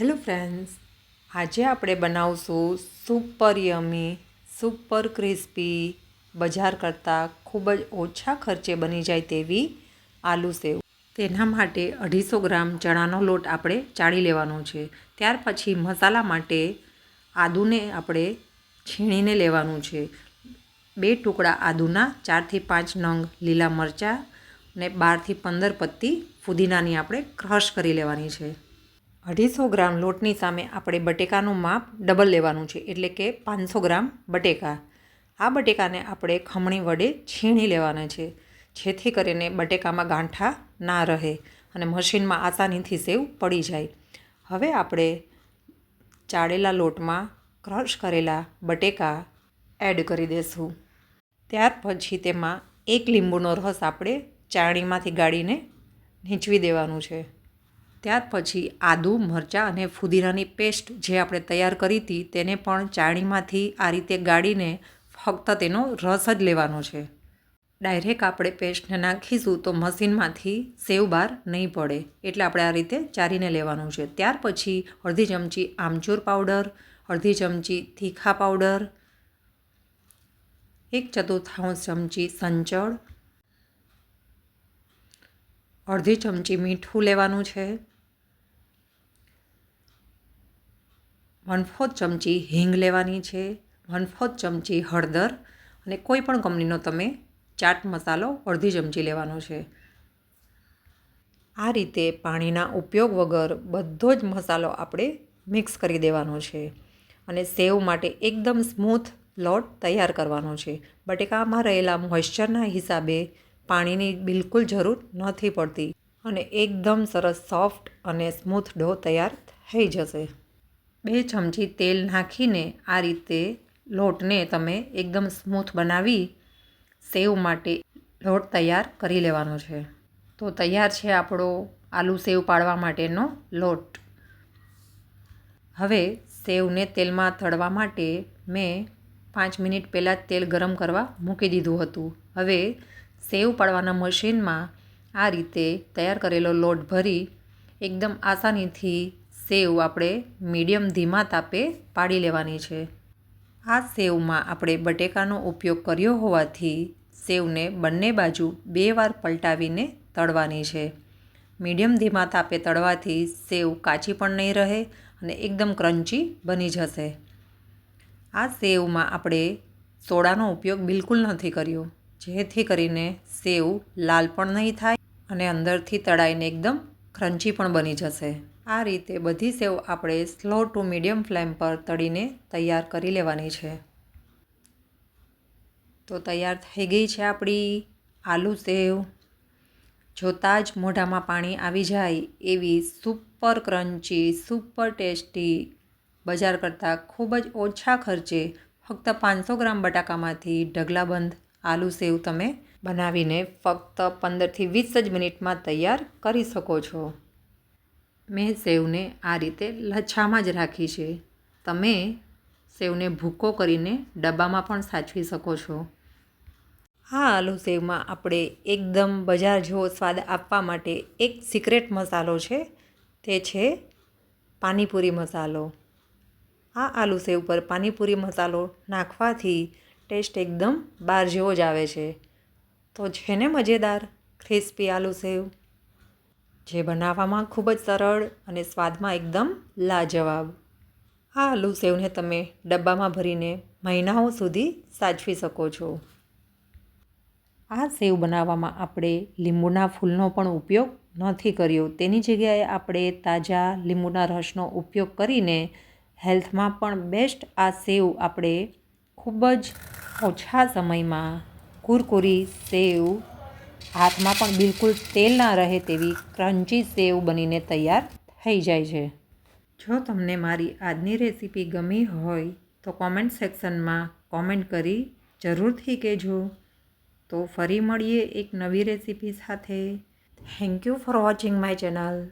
Hello friends, આજે આપણે બનાવશું સુપર યમી, સુપર ક્રિસ્પી, બજાર કરતાં ખૂબ જ ઓછા ખર્ચે બની જાય તેવી આલુ સેવ. તેના માટે અઢીસો ગ્રામ ચણાનો લોટ આપણે ચાળી લેવાનો છે. ત્યાર પછી મસાલા માટે આદુને આપણે છીણીને લેવાનું છે. બે ટુકડા આદુના, ચારથી પાંચ નંગ લીલા મરચાં ને બારથી પંદર પત્તી ફુદીનાની આપણે ક્રશ કરી લેવાની છે. અઢીસો ગ્રામ લોટની સામે આપણે બટેકાનું માપ ડબલ લેવાનું છે, એટલે કે પાંચસો ગ્રામ બટેકા. આ બટેકાને આપણે ખમણી વડે છીણી લેવાના છે, જેથી કરીને બટેકામાં ગાંઠા ના રહે અને મશીનમાં આસાનીથી સેવ પડી જાય. હવે આપણે ચાળેલા લોટમાં ક્રશ કરેલા બટેકા એડ કરી દઈશું ત્યાર પછી તેમાં એક લીંબુનો રસ આપણે ચાણીમાંથી ગાળીને નીચવી દેવાનું છે. ત્યાર પછી આદુ, મરચાં અને ફુદીનાની પેસ્ટ જે આપણે તૈયાર કરી હતી તેને પણ ચાણીમાંથી આ રીતે ગાળીને ફક્ત તેનો રસ જ લેવાનો છે. ડાયરેક્ટ આપણે પેસ્ટને નાખીશું તો મશીનમાંથી સેવ બહાર નહીં પડે. એટલે આપણે આ રીતે ચારીને લેવાનું છે. ત્યાર પછી અડધી ચમચી આમચૂર પાવડર, અડધી ચમચી તીખા પાવડર, એક ચતુર્થાંશ ચમચી સંચળ, અડધી ચમચી મીઠું લેવાનું છે. વન ફોર્થ ચમચી હિંગ લેવાની છે વન ફોર્થ ચમચી હળદર અને કોઈ પણ કંપનીનો તમે ચાટ મસાલો અડધી ચમચી લેવાનો છે. આ રીતે પાણીના ઉપયોગ વગર બધો જ મસાલો આપણે મિક્સ કરી દેવાનો છે અને સેવ માટે એકદમ સ્મૂથ લોટ તૈયાર કરવાનો છે. બટેકામાં રહેલા મોઇશ્ચરના હિસાબે પાણીની બિલકુલ જરૂર નથી પડતી અને એકદમ સરસ સોફ્ટ અને સ્મૂથ ડો તૈયાર થઈ જશે. બે ચમચી તેલ નાખીને આ રીતે લોટને તમે એકદમ સ્મૂથ બનાવી સેવ માટે લોટ તૈયાર કરી લેવાનો છે. તો તૈયાર છે આપણો આલુ સેવ પાડવા માટેનો લોટ. હવે સેવને તેલમાં તળવા માટે મેં પાંચ મિનિટ પહેલાં તેલ ગરમ કરવા મૂકી દીધું હતું. હવે સેવ પાડવાના મશીનમાં આ રીતે તૈયાર કરેલો લોટ ભરી એકદમ આસાનીથી સેવ આપણે મીડિયમ ધીમા તાપે પાડી લેવાની છે. આ સેવમાં આપણે બટેકાનો ઉપયોગ કર્યો હોવાથી સેવને બંને બાજુ બે વાર પલટાવીને તળવાની છે. મીડિયમ ધીમા તાપે તળવાથી સેવ કાચી પણ નહીં રહે અને એકદમ ક્રન્ચી બની જશે. આ સેવમાં આપણે સોડાનો ઉપયોગ બિલકુલ નથી કર્યો, જેથી કરીને સેવ લાલ પણ નહીં થાય અને અંદરથી તળાઈને એકદમ ક્રન્ચી પણ બની જશે. આ રીતે બધી સેવ આપણે સ્લો ટુ મીડિયમ ફ્લેમ પર તળીને તૈયાર કરી લેવાની છે. તો તૈયાર થઈ ગઈ છે આપણી આલુ સેવ. જોતાં જ મોઢામાં પાણી આવી જાય એવી સુપર ક્રન્ચી, સુપર ટેસ્ટી, બજાર કરતાં ખૂબ જ ઓછા ખર્ચે ફક્ત પાંચસો ગ્રામ બટાકામાંથી ઢગલાબંધ આલુ સેવ તમે બનાવીને ફક્ત પંદરથી વીસ જ મિનિટમાં તૈયાર કરી શકો છો. મેં સેવને આ રીતે લચ્છામાં જ રાખી છે. તમે સેવને ભૂકો કરીને ડબ્બામાં પણ સાચવી શકો છો. આ આલુ સેવમાં આપણે એકદમ બજાર જેવો સ્વાદ આપવા માટે એક સિક્રેટ મસાલો છે. તે છે પાણીપુરી મસાલો. આ આલુ સેવ પર પાણીપુરી મસાલો નાખવાથી ટેસ્ટ એકદમ બહાર જેવો જ આવે છે. તો છે ને મજેદાર ક્રિસ્પી આલુ સેવ જે બનાવવામાં ખૂબ જ સરળ અને સ્વાદમાં એકદમ લાજવાબ. આ આલુ સેવને તમે ડબ્બામાં ભરીને મહિનાઓ સુધી સાચવી શકો છો. આ સેવ બનાવવામાં આપણે લીંબુના ફૂલનો પણ ઉપયોગ નથી કર્યો. તેની જગ્યાએ આપણે તાજા લીંબુના રસનો ઉપયોગ કરીને હેલ્થમાં પણ બેસ્ટ આ સેવ આપણે ખૂબ જ ઓછા સમયમાં કુરકુરી સેવ હાથમાં પણ બિલકુલ તેલ ના રહે તેવી ક્રન્ચી સેવ બનીને તૈયાર થઈ જાય છે. જો તમને મારી આજની રેસીપી ગમી હોય તો કોમેન્ટ સેક્શનમાં કોમેન્ટ કરી જરૂરથી કહેજો. તો ફરી મળીએ એક નવી રેસીપી સાથે. Thank you for watching my channel